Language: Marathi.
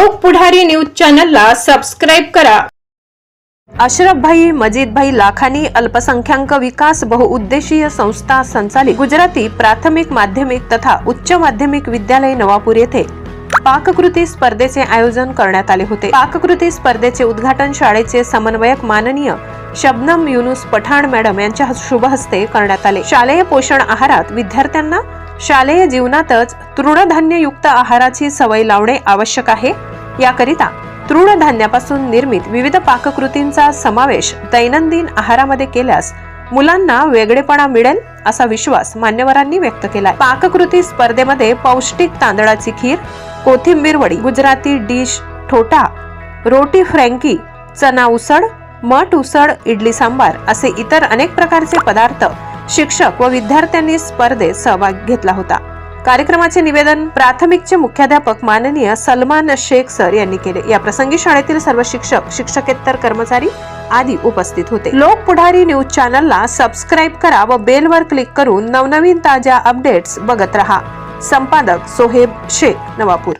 लोक पुढारी न्यूज चॅनलला सबस्क्राईब करा. अशरफभाई मजीदभाई लाखानी अल्पसंख्याक विकास बहुउद्देशीय संस्था संचालित गुजराती प्राथमिक माध्यमिक तथा उच्च माध्यमिक विद्यालय नवापूर येथे पाककृती स्पर्धेचे आयोजन करण्यात आले होते. पाककृती स्पर्धेचे उद्घाटन शाळेचे समन्वयक माननीय शबनम युनुस पठाण मॅडम यांच्या शुभ हस्ते करण्यात आले. शालेय पोषण आहारात विद्यार्थ्यांना शालेय जीवनातच तृणधान्ययुक्त आहाराची सवय लावणे आवश्यक आहे. याकरिता तृणधान्यापासून निर्मित विविध पाककृतींचा समावेश दैनंदिन आहारामध्ये केल्यास मुलांना वेगळेपणा मिळेल असा विश्वास मान्यवरांनी व्यक्त केला पाककृती स्पर्धेमध्ये पौष्टिक तांदळाची खीर कोथिंबीर वडी गुजराती डिश ठोटा रोटी फ्रँकी चना उसळ मठ उसळ इडली सांबार असे इतर अनेक प्रकारचे पदार्थ शिक्षक व विद्यार्थ्यांनी स्पर्धेत सहभाग घेतला होता. कार्यक्रमाचे निवेदन प्राथमिकचे मुख्याध्यापक माननीय सलमान शेख सर यांनी केले. या प्रसंगी शाळेतील सर्व शिक्षक शिक्षकेतर कर्मचारी आदी उपस्थित होते. लोक पुढारी न्यूज चॅनलला सबस्क्राईब करा व बेलवर क्लिक करून नवनवीन ताज्या अपडेट्स बघत रहा. संपादक सोहेब शेख नवापूर.